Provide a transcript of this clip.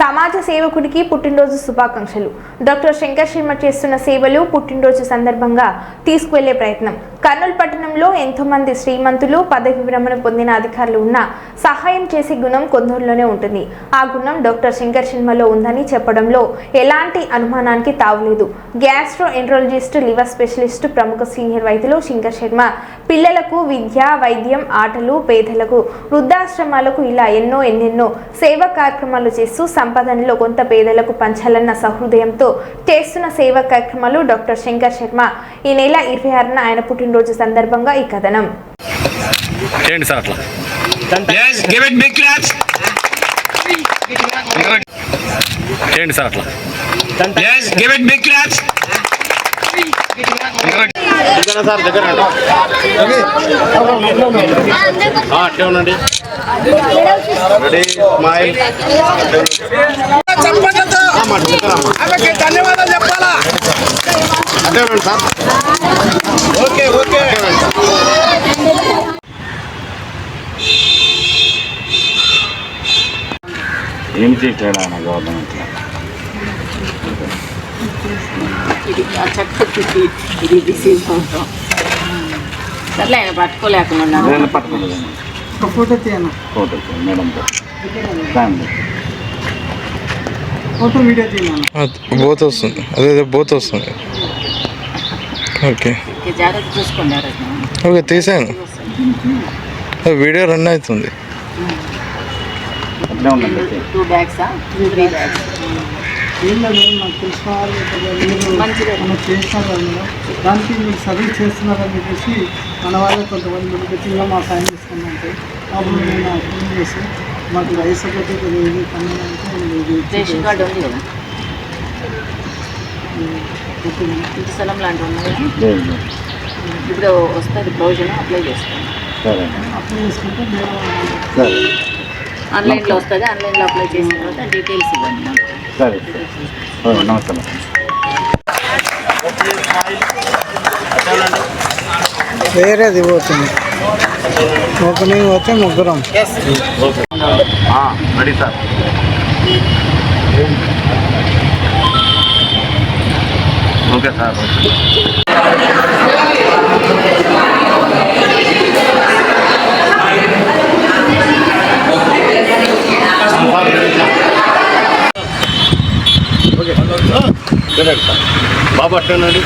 సమాజ సేవకుడికి పుట్టినరోజు శుభాకాంక్షలు. డాక్టర్ శంకర్ శర్మ చేస్తున్న సేవలు పుట్టినరోజు సందర్భంగా తీసుకువెళ్ళే ప్రయత్నం. కర్నూలు పట్టణంలో ఎంతో మంది శ్రీమంతులు పదవి విరమణ పొందిన అధికారులు ఉన్నా సహాయం చేసే గుణం కొందరిలోనే ఉంటుంది. ఆ గుణం డాక్టర్ శంకర్ శర్మలో ఉందని చెప్పడంలో ఎలాంటి అనుమానానికి తావులేదు. గ్యాస్ట్రో ఎంట్రాలజిస్ట్ లివర్ స్పెషలిస్ట్ ప్రముఖ సీనియర్ వైద్యులు శంకర్ శర్మ పిల్లలకు విద్య వైద్యం ఆటలు పేదలకు వృద్ధాశ్రమాలకు ఇలా ఎన్నో ఎన్నెన్నో సేవా కార్యక్రమాలు చేస్తూ సంపాదనలో కొంత పేదలకు పంచాలన్న సహృదయంతో చేస్తున్న సేవా కార్యక్రమాలు డాక్టర్ శంకర్ శర్మ ఈ నెల ఇరవై ఆరున ఆయన పుట్టిన పుట్టినరోజు సందర్భంగా ఈ కథనం. చేయండి సార్ అట్లా? Yes, give it big claps. చేయండి సార్ అట్లా? Yes, give it big claps. Sir దగ్గర అట్లే ఉండండి రెడీ స్మైల్ ధన్యవాదాలు చెప్పాలా? అట్లే ఉండండి సార్ ఓకే ఓకే ఏం చేయట్లేడా ఆయన గవర్నమెంట్ ఇది ఆ చెక్కకి ఇది డిసీజ్ ఉంటాం సర్లే ఆయన పట్టుకోలేకుండా ఉన్నాను. నేను పట్టుకుంటుందండి ఒక ఫోటో తీయను ఫోటో మేడంతో ఫ్యామిలీ ఫోటో వీడియో తీయను బోత్ వస్తుంది. అదే అదే బోత్ వస్తుంది. ఓకే. ఓకే తీసాను వీడియో రన్ అవుతుంది. దానికి మీరు సర్వీస్ చేస్తున్నారని చెప్పేసి మన వాళ్ళే కొంతమంది మా సాయం చేస్తుందంటే అప్పుడు నేను చేసి మాకు వయసు కొద్ది కొద్దిగా ఇది పని అంటే ఇది రేషన్ కార్డు ఉంది కదా. ఇంటి స్థలం లాంటివి ఉన్నాయి. ఇప్పుడు వస్తుంది ప్రొవిజన్ అప్లై చేస్తాను సరే. అప్లై చేసుకుంటే మేము ఆన్లైన్లో వస్తుంది? ఆన్లైన్లో అప్లై చేసిన తర్వాత డీటెయిల్స్ ఇవ్వండి సరే నమస్కారం. వేరేది పోతుంది. ఓపెనింగ్ పోతే ముగ్గురం. Ready sir. ఓకే సార్ బాబు అట్టండి